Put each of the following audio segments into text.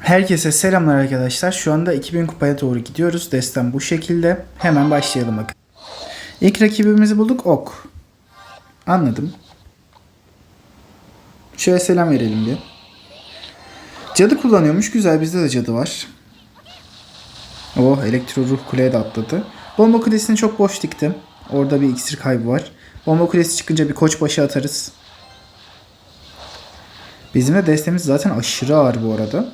Herkese selamlar arkadaşlar. Şu anda 2000 kupaya doğru gidiyoruz. Destem bu şekilde. Hemen başlayalım bakın. İlk rakibimizi bulduk. Ok. Anladım. Şöyle selam verelim bir. Cadı kullanıyormuş. Güzel bizde de cadı var. Oh elektro ruh kuleye de atladı. Bomba kulesini çok boş diktim. Orada bir iksir kaybı var. Bomba kulesi çıkınca bir koçbaşı atarız. Bizim de destemiz zaten aşırı ağır bu arada.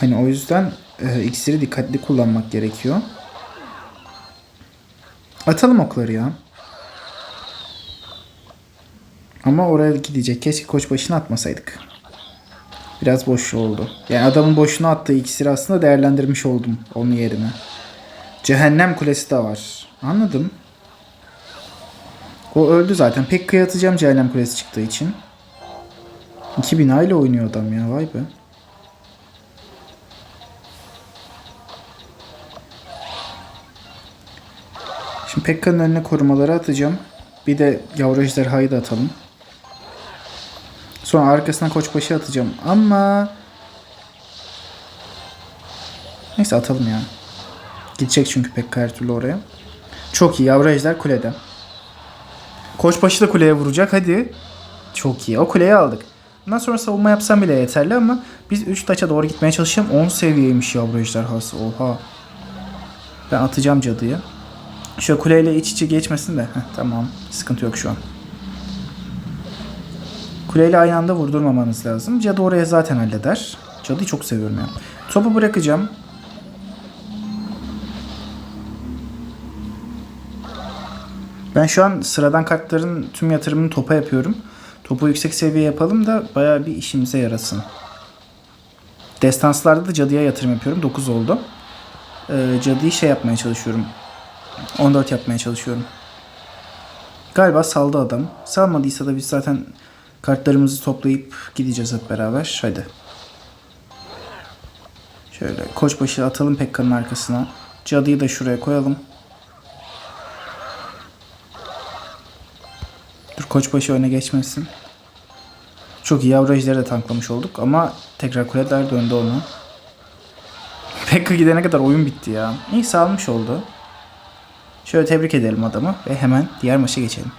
Hani o yüzden e, iksiri dikkatli kullanmak gerekiyor. Atalım okları ya. Ama oraya gidecek. Keşke koç başına atmasaydık. Biraz boş oldu. Yani adamın boşuna attığı iksiri aslında değerlendirmiş oldum onun yerine. Cehennem kulesi de var. Anladım. O öldü zaten. Pek kıyatacağım cehennem kulesi çıktığı için. 2000 aile oynuyor adam ya vay be. Şimdi Pekka'nın önüne korumaları atacağım. Bir de yavru ejderhayı da atalım. Sonra arkasına koçbaşı atacağım. Ama... Neyse atalım ya. Gidecek çünkü Pekka her türlü oraya. Çok iyi. Yavru ejder kulede. Koçbaşı da kuleye vuracak. Hadi. Çok iyi. O kuleyi aldık. Bundan sonra savunma yapsam bile yeterli ama biz 3 taça doğru gitmeye çalışacağım. 10 seviyeymiş yavru ejderhası. Oha. Ben atacağım cadıyı. Şu kuleyle iç içe geçmesin de. Heh, tamam. Sıkıntı yok şu an. Kuleyle aynı anda vurdurmamanız lazım. Cadı oraya zaten halleder. Cadıyı çok seviyorum ya. Topu bırakacağım. Ben şu an sıradan kartların tüm yatırımını topa yapıyorum. Topu yüksek seviye yapalım da bayağı bir işimize yarasın. Destanslarda da cadıya yatırım yapıyorum. 9 oldu. Ee, cadıyı şey yapmaya çalışıyorum. 14 yapmaya çalışıyorum. Galiba saldı adam. Salmadıysa da biz zaten kartlarımızı toplayıp gideceğiz hep beraber. Hadi. Şöyle koçbaşı atalım Pekka'nın arkasına. Cadıyı da şuraya koyalım. Dur koçbaşı öne geçmesin. Çok iyi yavru ejderi de tanklamış olduk ama tekrar kuleler döndü onu. Pekka gidene kadar oyun bitti ya. İyi salmış oldu. Şöyle tebrik edelim adamı ve hemen diğer maça geçelim.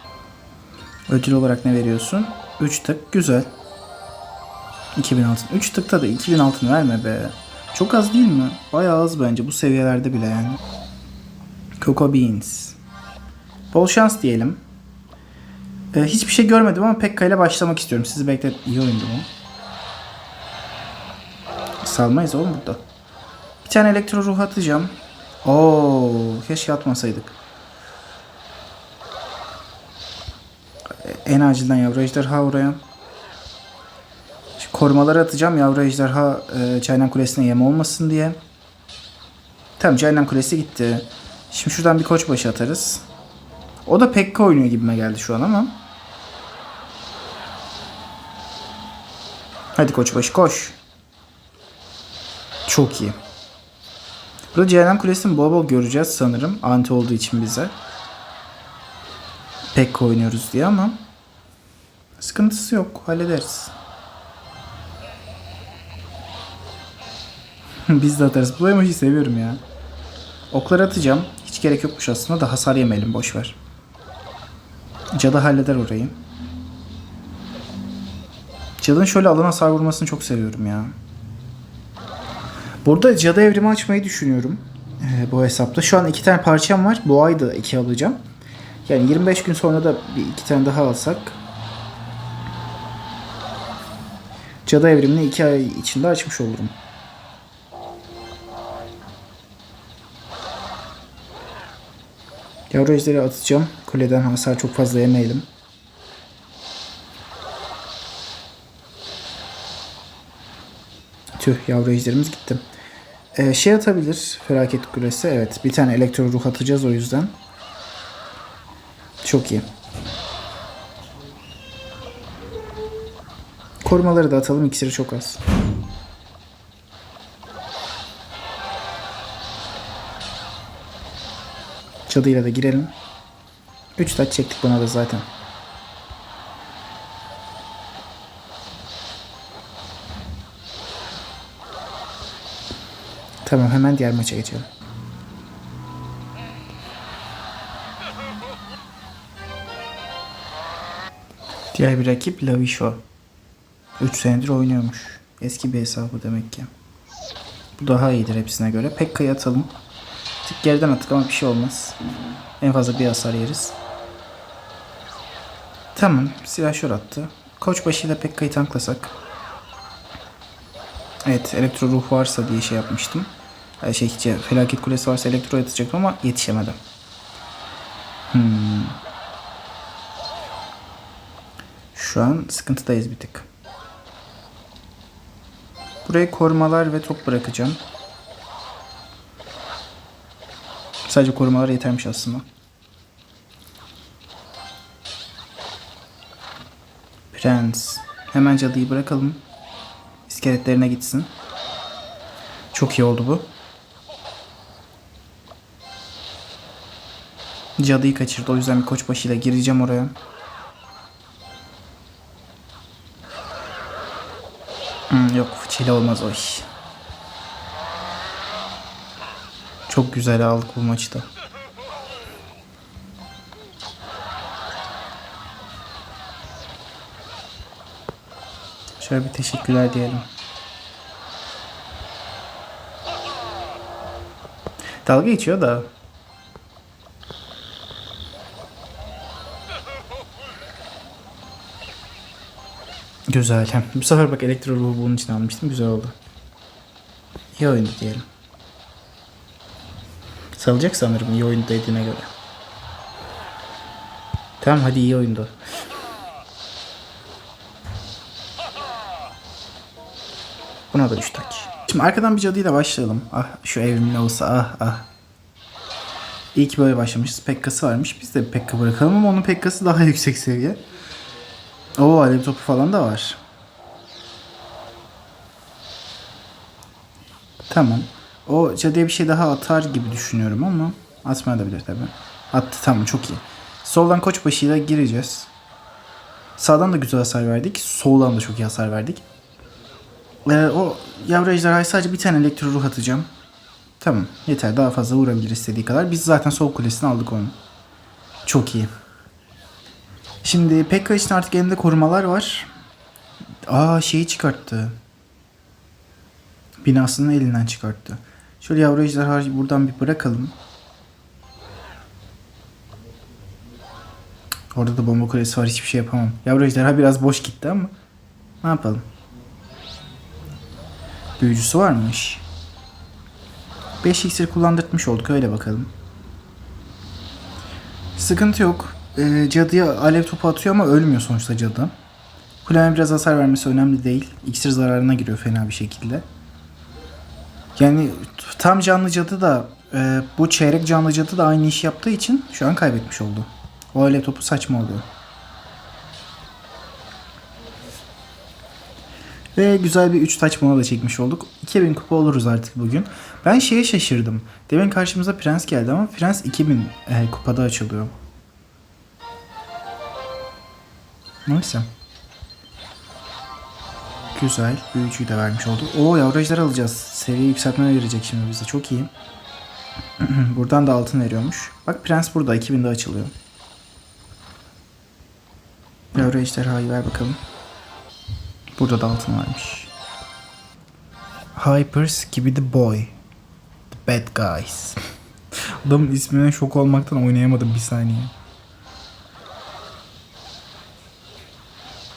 Ödül olarak ne veriyorsun? 3 tık güzel. 2000 altın. 3 tıkta da 2000 altın verme be. Çok az değil mi? Bayağı az bence bu seviyelerde bile yani. Coco Beans. Bol şans diyelim. Ee, hiçbir şey görmedim ama Pekka ile başlamak istiyorum. Sizi beklet. İyi oyundu bu. Salmayız oğlum burada. Bir tane elektro ruh atacağım. Oo, keşke atmasaydık. En acilden yavru ejderha oraya. Şimdi korumaları atacağım yavru ejderha e, Kulesi'ne yem olmasın diye. Tamam Cehennem Kulesi gitti. Şimdi şuradan bir koçbaşı atarız. O da Pekka oynuyor gibime geldi şu an ama. Hadi koçbaşı koş. Çok iyi. Burada Cehennem Kulesi'ni bol bol göreceğiz sanırım. Anti olduğu için bize. Pekka oynuyoruz diye ama sıkıntısı yok. Hallederiz. Biz de atarız. Bu emojiyi seviyorum ya. Okları atacağım. Hiç gerek yokmuş aslında da hasar yemeyelim. Boş ver. Cadı halleder orayı. Cadının şöyle alana hasar vurmasını çok seviyorum ya. Burada cadı evrimi açmayı düşünüyorum. Ee, bu hesapta. Şu an iki tane parçam var. Bu ay da iki alacağım. Yani 25 gün sonra da bir iki tane daha alsak. Cadı evrimini iki ay içinde açmış olurum. Yavru ejderi atacağım. Kuleden hasar çok fazla yemeyelim. Tüh yavru ejderimiz gitti. Ee, şey atabilir. Felaket kulesi. Evet. Bir tane elektro ruh atacağız o yüzden. Çok iyi. Korumaları da atalım. İksiri çok az. Cadıyla da girelim. 3 taç çektik buna da zaten. Tamam hemen diğer maça geçelim. Diğer bir rakip Lavisho. 3 senedir oynuyormuş. Eski bir hesabı demek ki. Bu daha iyidir hepsine göre. Pekka'yı atalım. Tık geriden attık ama bir şey olmaz. En fazla bir hasar yeriz. Tamam. Silahşör attı. Koçbaşı ile Pekka'yı tanklasak. Evet. Elektro ruh varsa diye şey yapmıştım. Ee, Şey, şey, felaket kulesi varsa elektro atacaktım ama yetişemedim. Hmm. Şu an sıkıntıdayız bir tık. Buraya korumalar ve top bırakacağım. Sadece korumalar yetermiş aslında. Prens. Hemen cadıyı bırakalım. İskeletlerine gitsin. Çok iyi oldu bu. Cadıyı kaçırdı. O yüzden bir koçbaşıyla gireceğim oraya. Hmm, yok fıçıyla olmaz o iş. Çok güzel aldık bu maçı da. Şöyle bir teşekkürler diyelim. Dalga geçiyor da. Güzel. Bu sefer bak elektro ruhu bunun için almıştım. Güzel oldu. İyi oyundu diyelim. Salacak sanırım iyi oyundu dediğine göre. Tamam hadi iyi oyundu. Buna da 3 taç. Şimdi arkadan bir cadıyla başlayalım. Ah şu evrimli olsa ah ah. İyi ki böyle başlamışız. Pekkası varmış. Biz de Pekka bırakalım ama onun Pekkası daha yüksek seviye. Oo alev topu falan da var. Tamam. O cadıya bir şey daha atar gibi düşünüyorum ama atmayabilir tabi. Attı tamam çok iyi. Soldan koçbaşıyla gireceğiz. Sağdan da güzel hasar verdik. Soldan da çok iyi hasar verdik. Ee, o yavru ejderhaya sadece bir tane elektro ruh atacağım. Tamam yeter daha fazla vurabilir istediği kadar. Biz zaten sol kulesini aldık onu. Çok iyi. Şimdi Pekka için artık elinde korumalar var. Aa şeyi çıkarttı. Binasını elinden çıkarttı. Şöyle yavru ejderhayı buradan bir bırakalım. Orada da bomba kulesi var hiçbir şey yapamam. Yavru ejderha biraz boş gitti ama ne yapalım. Büyücüsü varmış. 5 iksir kullandırtmış olduk öyle bakalım. Sıkıntı yok. Ee, cadıya alev topu atıyor ama ölmüyor sonuçta cadı. Kuleme biraz hasar vermesi önemli değil. İksir zararına giriyor fena bir şekilde. Yani tam canlı cadı da e, bu çeyrek canlı cadı da aynı işi yaptığı için şu an kaybetmiş oldu. O alev topu saçma oluyor. Ve güzel bir 3 taç mola da çekmiş olduk. 2000 kupa oluruz artık bugün. Ben şeye şaşırdım. Demin karşımıza Prens geldi ama Prens 2000 e, kupada açılıyor. Neyse. Güzel. Büyücüyü de vermiş oldu. Oo yavru ejder alacağız. Seviye yükseltmeye verecek şimdi bize. Çok iyi. Buradan da altın veriyormuş. Bak prens burada. 2000'de açılıyor. Yavru ejderhayı ver bakalım. Burada da altın varmış. Hypers gibi the boy. The bad guys. Adamın ismine şok olmaktan oynayamadım bir saniye.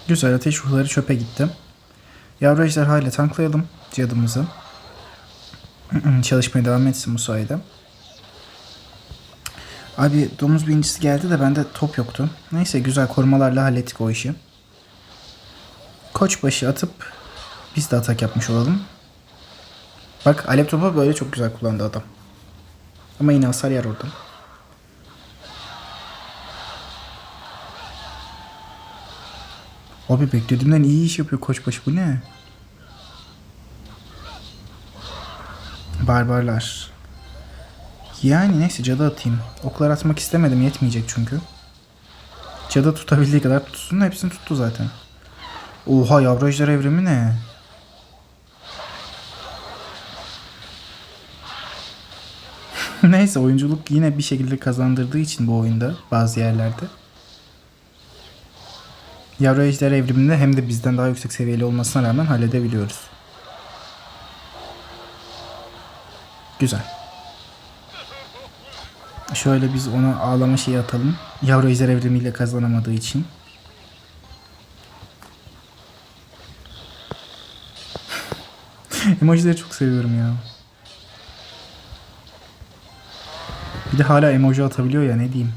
Güzel ateş ruhları çöpe gitti. Yavru ejderha ile tanklayalım cadımızı. Çalışmaya devam etsin bu sayede. Abi domuz birincisi geldi de bende top yoktu. Neyse güzel korumalarla hallettik o işi. Koçbaşı atıp biz de atak yapmış olalım. Bak alev topu böyle çok güzel kullandı adam. Ama yine hasar yer orada. Abi beklediğimden iyi iş yapıyor Koçbaşı bu ne? Barbarlar. Yani neyse cadı atayım. Oklar atmak istemedim yetmeyecek çünkü. Cadı tutabildiği kadar tutsun hepsini tuttu zaten. Oha yavru ejder evrimi ne? Neyse oyunculuk yine bir şekilde kazandırdığı için bu oyunda bazı yerlerde. Yavru Ejder evriminde hem de bizden daha yüksek seviyeli olmasına rağmen halledebiliyoruz. Güzel. Şöyle biz ona ağlama şeyi atalım. Yavru Ejder evrimiyle kazanamadığı için. Emojileri çok seviyorum ya. Bir de hala emoji atabiliyor ya ne diyeyim.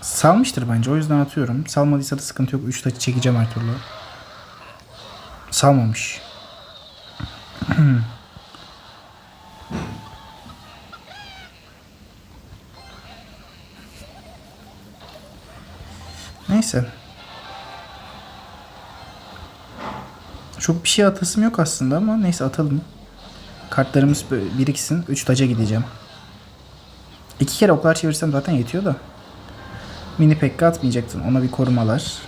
Salmıştır bence o yüzden atıyorum. Salmadıysa da sıkıntı yok. 3 taçı çekeceğim her türlü. Salmamış. Neyse. Çok bir şey atasım yok aslında ama neyse atalım. Kartlarımız biriksin. 3 taca gideceğim. İki kere oklar çevirsem zaten yetiyor da. Mini pekka atmayacaktın. Ona bir korumalar.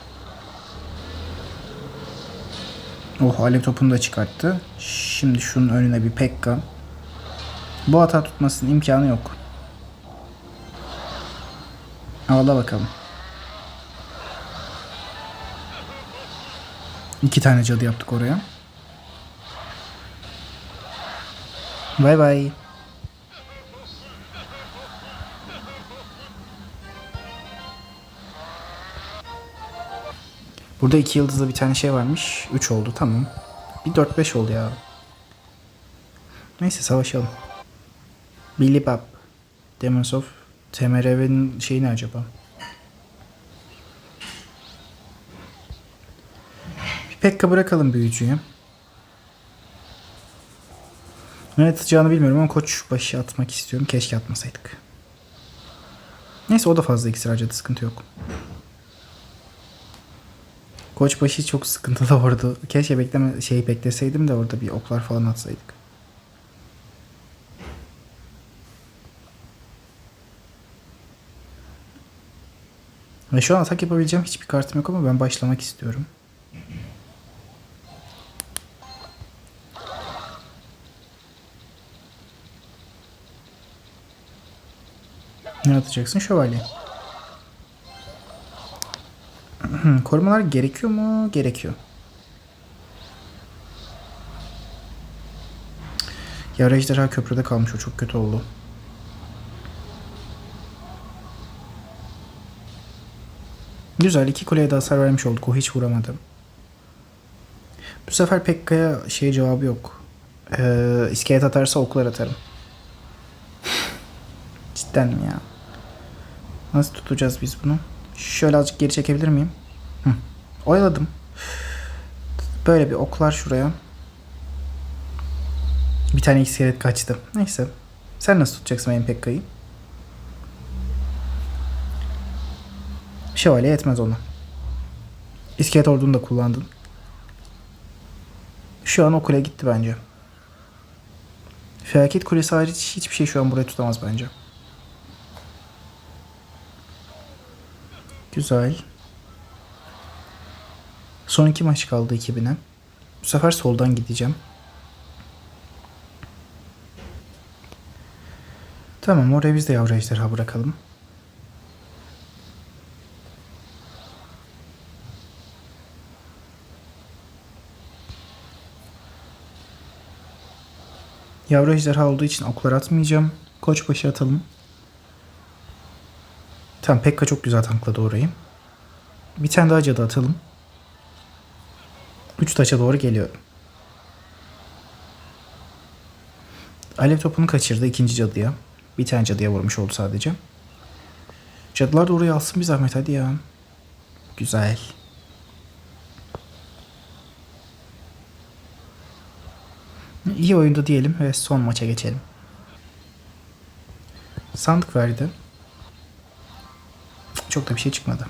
Oh alev topunu da çıkarttı. Şimdi şunun önüne bir pekka. Bu hata tutmasının imkanı yok. Ağla bakalım. İki tane cadı yaptık oraya. Bay bay. Burada iki yıldızlı bir tane şey varmış. Üç oldu tamam. Bir dört beş oldu ya. Neyse savaşalım. Billy Bob. Demons of TMRV'nin şeyi ne acaba? Bir Pekka bırakalım büyücüyü. Ne atacağını bilmiyorum ama koç başı atmak istiyorum. Keşke atmasaydık. Neyse o da fazla iksir harcadı sıkıntı yok. Koçbaşı çok sıkıntılı orada. Keşke bekleme şeyi bekleseydim de orada bir oklar falan atsaydık. Ve şu an atak yapabileceğim hiçbir kartım yok ama ben başlamak istiyorum. Ne atacaksın? Şövalye. Hmm, korumalar gerekiyor mu? Gerekiyor. Yara ejderha köprüde kalmış o çok kötü oldu. Güzel iki kuleye de hasar vermiş olduk. O hiç vuramadı. Bu sefer Pekka'ya şey cevabı yok. Ee, iskelet atarsa oklar atarım. Cidden mi ya? Nasıl tutacağız biz bunu? Şöyle azıcık geri çekebilir miyim? Hı. Oyaladım. Böyle bir oklar şuraya. Bir tane iskelet kaçtı. Neyse. Sen nasıl tutacaksın benim Pekka'yı? Şövalye yetmez ona. İskelet ordunu da kullandın. Şu an o kule gitti bence. Felaket kulesi hariç hiçbir şey şu an burayı tutamaz bence. Güzel. Son iki maç kaldı 2000'e. Bu sefer soldan gideceğim. Tamam oraya biz de yavru ejderha bırakalım. Yavru ejderha olduğu için oklar atmayacağım. Koçbaşı atalım. Tamam Pekka çok güzel tankladı orayı. Bir tane daha cadı atalım. Üç taça doğru geliyor. Alev topunu kaçırdı ikinci cadıya. Bir tane cadıya vurmuş oldu sadece. Cadılar da oraya alsın bir zahmet hadi ya. Güzel. İyi oyundu diyelim ve son maça geçelim. Sandık verdi. Çok da bir şey çıkmadı.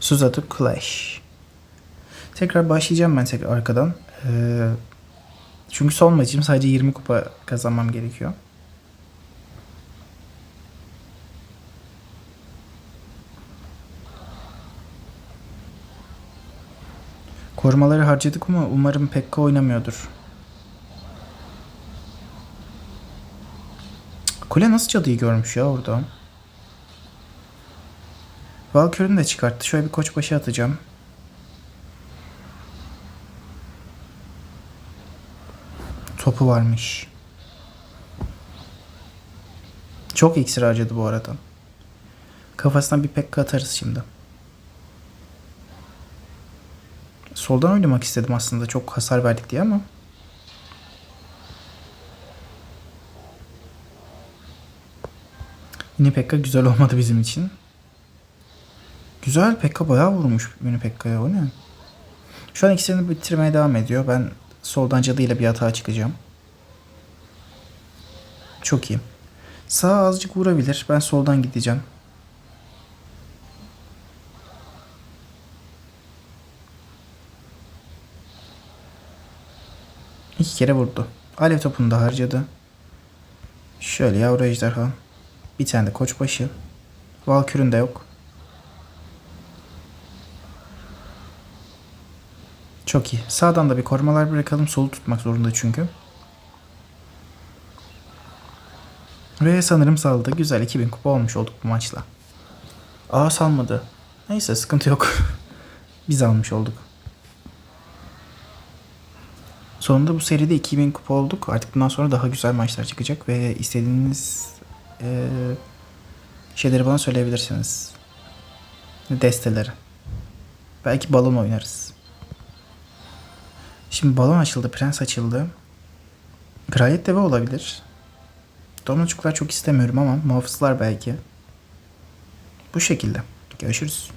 Suzato Clash. Tekrar başlayacağım ben tekrar arkadan. Ee, çünkü son maçım sadece 20 kupa kazanmam gerekiyor. Korumaları harcadık ama umarım Pekka oynamıyordur. Kule nasıl cadıyı görmüş ya orada? Valkyrie'ni de çıkarttı. Şöyle bir koçbaşı atacağım. Topu varmış. Çok iksir harcadı bu arada. Kafasına bir pekka atarız şimdi. Soldan oynamak istedim aslında. Çok hasar verdik diye ama. Yine Pekka güzel olmadı bizim için. Güzel Pekka bayağı vurmuş Mini Pekka'ya o ne? Şu an ikisini bitirmeye devam ediyor. Ben soldan cadıyla bir hata çıkacağım. Çok iyi. Sağ azıcık vurabilir. Ben soldan gideceğim. İki kere vurdu. Alev topunu da harcadı. Şöyle yavru ejderha. Bir tane de koçbaşı. Valkür'ün de yok. Çok iyi. Sağdan da bir korumalar bırakalım. Solu tutmak zorunda çünkü. Ve sanırım saldı. Güzel 2000 kupa olmuş olduk bu maçla. Aa salmadı. Neyse sıkıntı yok. Biz almış olduk. Sonunda bu seride 2000 kupa olduk. Artık bundan sonra daha güzel maçlar çıkacak ve istediğiniz eee, şeyleri bana söyleyebilirsiniz. Desteleri. Belki balon oynarız. Şimdi balon açıldı, prens açıldı. Kraliyet deve olabilir. Domuzcuklar çok istemiyorum ama muhafızlar belki. Bu şekilde. Görüşürüz.